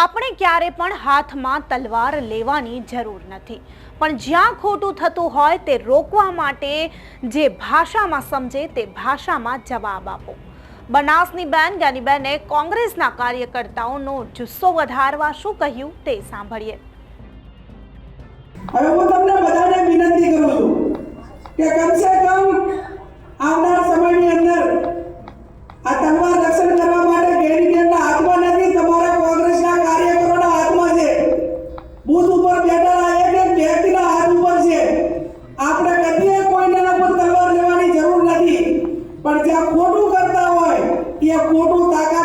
આપણે ક્યારે પણ હાથમાં તલવાર લેવાની જરૂર નથી. પણ જ્યાં ખોટું થતું હોય તે રોકવા માટે જે ભાષામાં સમજે તે ભાષામાં જવાબ આપો. બનાસની બેન જ્ઞાનીબેને કોંગ્રેસના કાર્યકર્તાઓનો જુસ્સો વધારવા શું કહ્યું તે સાંભળીએ. હવે હું તમને બધાને વિનંતી કરું છું કે કમસે કમ આવનાર સમયની અંદર આ તલવાર રક્ષણ કરવા માટે ગેરીબેનના હાથમાં નથી તમારા કોંગ્રેસના કાર્યકરોના હાથમાં છે બૂથ ઉપર બેઠેલા એક એક વ્યક્તિના હાથ ઉપર છે આપણે કદીએ કોઈના પર તલવાર લેવાની જરૂર નથી પણ જ્યાં ખોટું કરતા હોય એ ખોટું તાકાતથી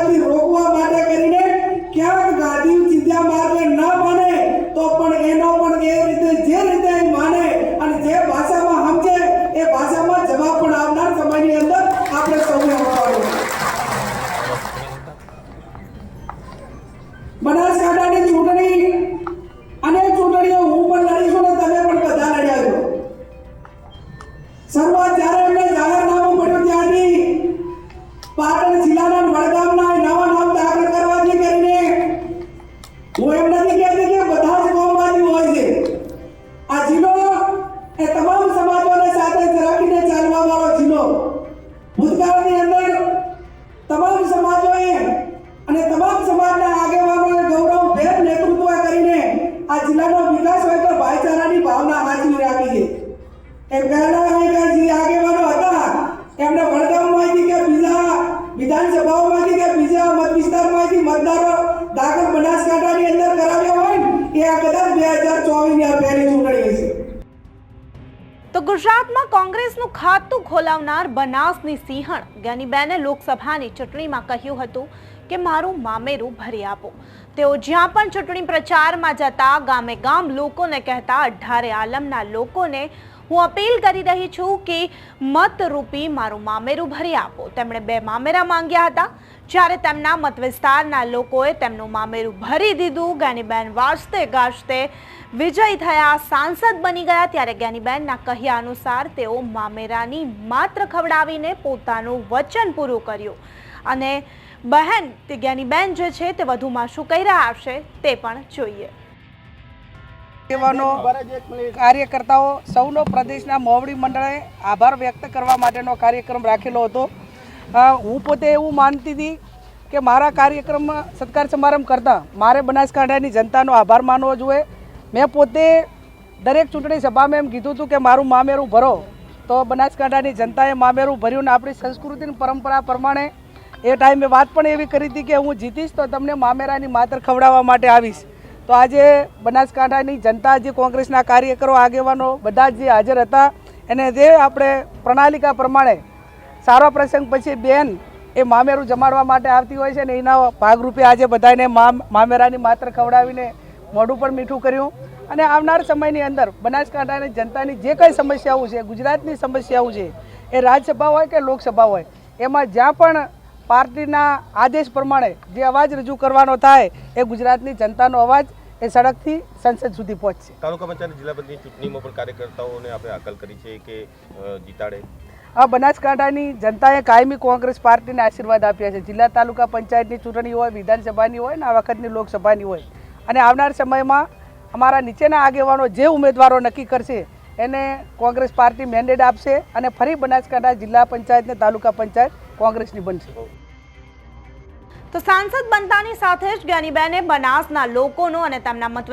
આ કદાચ બે હજાર ચોવીસની પહેલી ચૂંટણી હશે. તો ગુજરાતમાં કોંગ્રેસનું ખાતું ખોલાવનાર બનાસની સિંહણ જ્ઞાનીબેને લોકસભાની ચૂંટણીમાં કહ્યું હતું કે મારું મામેરું ભરી આપો. તેઓ જ્યાં પણ ચૂંટણી પ્રચારમાં જતા ગામે ગામ લોકોને કહેતા, અઢારે આલમના લોકોને હું અપીલ કરી રહી છું કે મતરૂપી મારું મામેરું ભરી આપો. તેમણે બે મામેરા માંગ્યા હતા. જ્યારે તેમના મત વિસ્તારના લોકોએ તેમનું મામેરું ભરી દીધું જ્ઞાનીબેન વાજતે ગાજતે વિજય થયા, સાંસદ બની ગયા ત્યારે જ્ઞાનીબેનના કહ્યા અનુસાર તેઓ મામેરાની માત્ર ખવડાવીને પોતાનું વચન પૂરું કર્યું. અને બહેન, તે જ્ઞાનીબેન જે છે તે વધુમાં શું કહી રહ્યા હશે તે પણ જોઈએ. આગેવાનો કાર્યકર્તાઓ સૌનો પ્રદેશના મોવડી મંડળે આભાર વ્યક્ત કરવા માટેનો કાર્યક્રમ રાખેલો હતો. હું પોતે એવું માનતી હતી કે મારા કાર્યક્રમમાં સત્કાર સમારંભ કરતાં મારે બનાસકાંઠાની જનતાનો આભાર માનવો જોઈએ. મેં પોતે દરેક ચૂંટણી સભામાં એમ કીધું હતું કે મારું મામેરું ભરો. તો બનાસકાંઠાની જનતાએ મામેરું ભર્યું ને આપણી સંસ્કૃતિની પરંપરા પ્રમાણે એ ટાઈમે વાત પણ એવી કરી હતી કે હું જીતીશ તો તમને મામેરાની માત્ર ખવડાવવા માટે આવીશ. તો આજે બનાસકાંઠાની જનતા જે કોંગ્રેસના કાર્યકરો, આગેવાનો બધા જ હાજર હતા, એને જે આપણે પ્રણાલિકા પ્રમાણે સારો પ્રસંગ પછી બેન એ મામેરું જમાડવા માટે આવતી હોય છે ને એના ભાગરૂપે આજે બધાને મામ, મામેરાની માત્ર ખવડાવીને મોઢું પણ મીઠું કર્યું. અને આવનાર સમયની અંદર બનાસકાંઠાની જનતાની જે કંઈ સમસ્યાઓ છે, ગુજરાતની સમસ્યાઓ છે, એ રાજ્યસભા હોય કે લોકસભા હોય, એમાં જ્યાં પણ પાર્ટીના આદેશ પ્રમાણે જે અવાજ રજૂ કરવાનો થાય, એ ગુજરાતની જનતાનો અવાજ એ સડકથી સંસદ સુધી પહોંચશે. તાલુકા પંચાયત જિલ્લા પંચાયતની ચૂંટણીમાં પણ કાર્યકર્તાઓને આપણે હાકલ કરી છે કે જીતાડે. આ બનાસકાંઠાની જનતાએ કાયમી કોંગ્રેસ પાર્ટીને આશીર્વાદ આપ્યા છે. જિલ્લા તાલુકા પંચાયતની ચૂંટણી હોય, વિધાનસભાની હોય ને આ વખતની લોકસભાની હોય. અને આવનાર સમયમાં અમારા નીચેના આગેવાનો જે ઉમેદવારો નક્કી કરશે, એને કોંગ્રેસ પાર્ટી મેન્ડેટ આપશે અને ફરી બનાસકાંઠા જિલ્લા પંચાયત ને તાલુકા પંચાયત કોંગ્રેસની બનશે. તો સાંસદ બનતાની સાથે જ જ્ઞાનીબેને બનાસના લોકોનો અને તેમના મત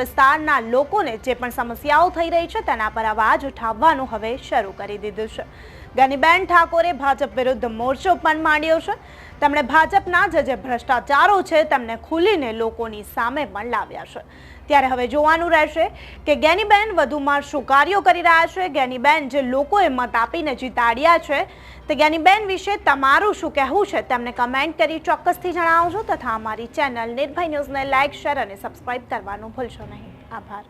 લોકોને જે પણ સમસ્યાઓ થઈ રહી છે તેના પર અવાજ ઉઠાવવાનું હવે શરૂ કરી દીધું છે. જ્ઞાનીબેન ઠાકોરે ભાજપ વિરુદ્ધ મોરચો પણ માંડ્યો છે. તેમણે ભાજપના જે જે ભ્રષ્ટાચારો છે તેમને ખુલીને લોકોની સામે પણ લાવ્યા છે. ત્યારે હવે જોવાનું રહેશે કે ગેનીબેન વધુમાં શું કાર્યો કરી રહ્યા છે. ગેનીબેન જે લોકોએ મત આપીને જીતાડ્યા છે, તે ગેનીબેન વિશે તમારું શું કહેવું છે? તેમને કમેન્ટ કરી ચોક્કસથી જણાવજો તથા અમારી ચેનલ નિર્ભય ન્યૂઝને લાઇક શેર અને સબસ્ક્રાઇબ કરવાનું ભૂલશો નહીં. આભાર.